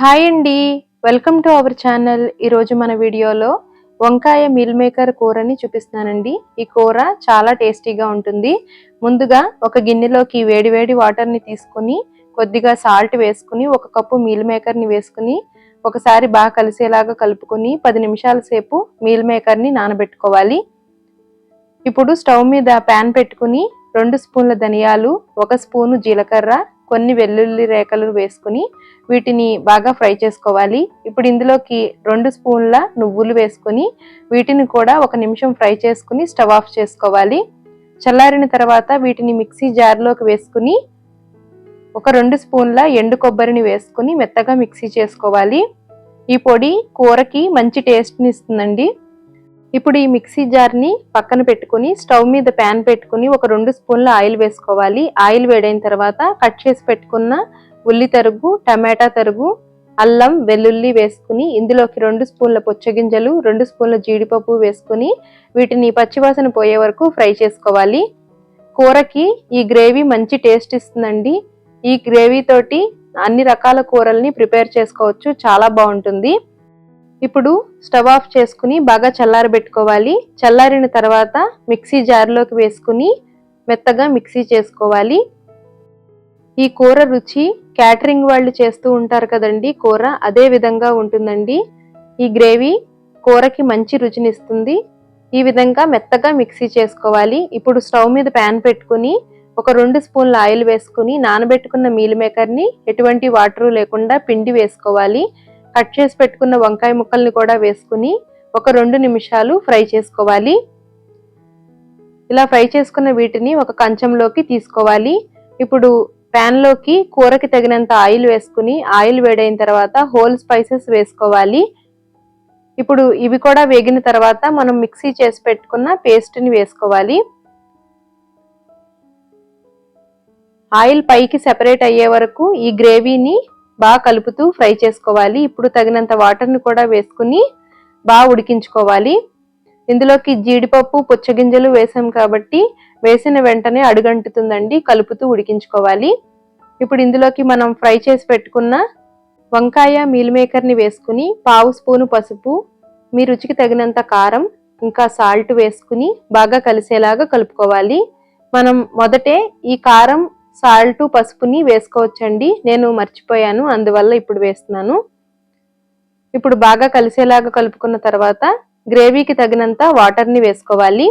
Hi అండి. Welcome to our channel. ఈరోజు మన వీడియోలో వంకాయ మీల్ మేకర్ కూరని చూపిస్తానండి ఈ కూర చాలా టేస్టీగా ఉంటుంది. ముందుగా ఒక గిన్నెలోకి వేడివేడి వాటర్ని తీసుకుని కొద్దిగా సాల్ట్ వేసుకుని ఒక కప్పు మీల్ మేకర్ని వేసుకుని ఒకసారి బాగా కలిసేలాగా కలుపుకొని పది నిమిషాల సేపు మీల్ మేకర్ని నానబెట్టుకోవాలి. ఇప్పుడు స్టవ్ మీద ప్యాన్ పెట్టుకుని రెండు స్పూన్ల ధనియాలు ఒక స్పూను జీలకర్ర కొన్ని వెల్లుల్లి రేఖలు వేసుకుని వీటిని బాగా ఫ్రై చేసుకోవాలి. ఇప్పుడు ఇందులోకి రెండు స్పూన్ల నువ్వులు వేసుకుని వీటిని కూడా ఒక నిమిషం ఫ్రై చేసుకుని స్టవ్ ఆఫ్ చేసుకోవాలి. చల్లారిన తర్వాత వీటిని మిక్సీ జార్లోకి వేసుకుని ఒక రెండు స్పూన్ల ఎండు కొబ్బరిని వేసుకుని మెత్తగా మిక్సీ చేసుకోవాలి. ఈ పొడి కూరకి మంచి టేస్ట్ని ఇస్తుందండి. ఇప్పుడు ఈ మిక్సీ జార్ని పక్కన పెట్టుకుని స్టవ్ మీద ప్యాన్ పెట్టుకుని ఒక రెండు స్పూన్ల ఆయిల్ వేసుకోవాలి. ఆయిల్ వేడైన తర్వాత కట్ చేసి పెట్టుకున్న ఉల్లి తరుగు టమాటా తరుగు అల్లం వెల్లుల్లి వేసుకుని ఇందులోకి రెండు స్పూన్ల పుచ్చగింజలు రెండు స్పూన్ల జీడిపప్పు వేసుకుని వీటిని పచ్చివాసన పోయే వరకు ఫ్రై చేసుకోవాలి. కూరకి ఈ గ్రేవీ మంచి టేస్ట్ ఇస్తుందండి. ఈ గ్రేవీ తోటి అన్ని రకాల కూరల్ని ప్రిపేర్ చేసుకోవచ్చు. చాలా బాగుంటుంది. ఇప్పుడు స్టవ్ ఆఫ్ చేసుకుని బాగా చల్లారబెట్టుకోవాలి. చల్లారిన తర్వాత మిక్సీ జార్లోకి వేసుకుని మెత్తగా మిక్సీ చేసుకోవాలి. ఈ కూర రుచి క్యాటరింగ్ వాళ్ళు చేస్తూ ఉంటారు కదండి. కూర అదే విధంగా ఉంటుందండి. ఈ గ్రేవీ కూరకి మంచి రుచినిస్తుంది. ఈ విధంగా మెత్తగా మిక్సీ చేసుకోవాలి. ఇప్పుడు స్టవ్ మీద ప్యాన్ పెట్టుకుని ఒక రెండు స్పూన్ల ఆయిల్ వేసుకుని నానబెట్టుకున్న మీల్ మేకర్ని ఎటువంటి వాటరు లేకుండా పిండి వేసుకోవాలి. కట్ చేసి పెట్టుకున్న వంకాయ ముక్కల్ని కూడా వేసుకుని ఒక రెండు నిమిషాలు ఫ్రై చేసుకోవాలి. ఇలా ఫ్రై చేసుకున్న వీటిని ఒక కంచంలోకి తీసుకోవాలి. ఇప్పుడు ప్యాన్లోకి కూరకి తగినంత ఆయిల్ వేసుకుని ఆయిల్ వేడైన తర్వాత హోల్ స్పైసెస్ వేసుకోవాలి. ఇప్పుడు ఇవి కూడా వేగిన తర్వాత మనం మిక్సీ చేసి పెట్టుకున్న పేస్ట్ని వేసుకోవాలి. ఆయిల్ పైకి సెపరేట్ అయ్యే వరకు ఈ గ్రేవీని బాగా కలుపుతూ ఫ్రై చేసుకోవాలి. ఇప్పుడు తగినంత వాటర్ని కూడా వేసుకుని బాగా ఉడికించుకోవాలి. ఇందులోకి జీడిపప్పు పుచ్చగింజలు వేసాం కాబట్టి వేసిన వెంటనే అడుగంటుతుందండి. కలుపుతూ ఉడికించుకోవాలి. ఇప్పుడు ఇందులోకి మనం ఫ్రై చేసి పెట్టుకున్న వంకాయ మీల్ మేకర్ని వేసుకుని పావు స్పూను పసుపు మీ రుచికి తగినంత కారం ఇంకా సాల్ట్ వేసుకుని బాగా కలిసేలాగా కలుపుకోవాలి. మనం మొదటే ఈ కారం సాల్ట్ పసుపుని వేసుకోవచ్చండి. నేను మర్చిపోయాను అందువల్ల ఇప్పుడు వేస్తున్నాను. ఇప్పుడు బాగా కలిసేలాగా కలుపుకున్న తర్వాత గ్రేవీకి తగినంత వాటర్ని వేసుకోవాలి.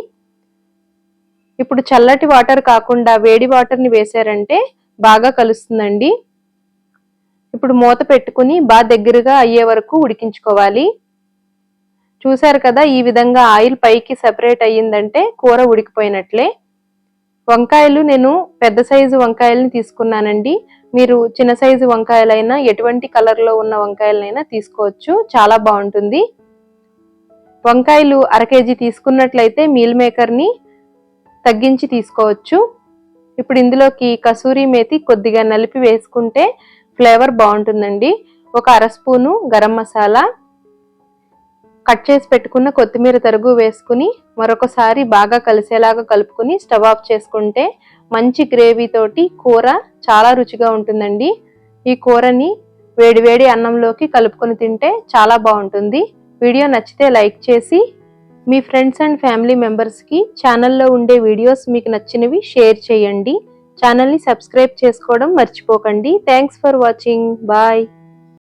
ఇప్పుడు చల్లటి వాటర్ కాకుండా వేడి వాటర్ని వేసారంటే బాగా కలుస్తుందండి. ఇప్పుడు మూత పెట్టుకుని బాగా దగ్గరగా అయ్యే వరకు ఉడికించుకోవాలి. చూసారు కదా ఈ విధంగా ఆయిల్ పైకి సెపరేట్ అయ్యిందంటే కూర ఉడికిపోయినట్లే. వంకాయలు నేను పెద్ద సైజు వంకాయలని తీసుకున్నానండి. మీరు చిన్న సైజు వంకాయలైనా ఎటువంటి కలర్లో ఉన్న వంకాయలైనా తీసుకోవచ్చు. చాలా బాగుంటుంది. వంకాయలు అర కేజీ తీసుకున్నట్లయితే మీల్ మేకర్ని తగ్గించి తీసుకోవచ్చు. ఇప్పుడు ఇందులోకి కసూరి మేతి కొద్దిగా నలిపి వేసుకుంటే ఫ్లేవర్ బాగుంటుందండి. ఒక అర స్పూను గరం మసాలా కట్ చేసి పెట్టుకున్న కొత్తిమీర తరుగు వేసుకుని మరొకసారి బాగా కలిసేలాగా కలుపుకుని స్టవ్ ఆఫ్ చేసుకుంటే మంచి గ్రేవీ తోటి కూర చాలా రుచిగా ఉంటుందండి. ఈ కూరని వేడివేడి అన్నంలోకి కలుపుకొని తింటే చాలా బాగుంటుంది. వీడియో నచ్చితే లైక్ చేసి మీ ఫ్రెండ్స్ అండ్ ఫ్యామిలీ మెంబర్స్కి ఛానల్లో ఉండే వీడియోస్ మీకు నచ్చినవి షేర్ చేయండి. ఛానల్ని సబ్స్క్రైబ్ చేసుకోవడం మర్చిపోకండి. Thanks for watching. బాయ్.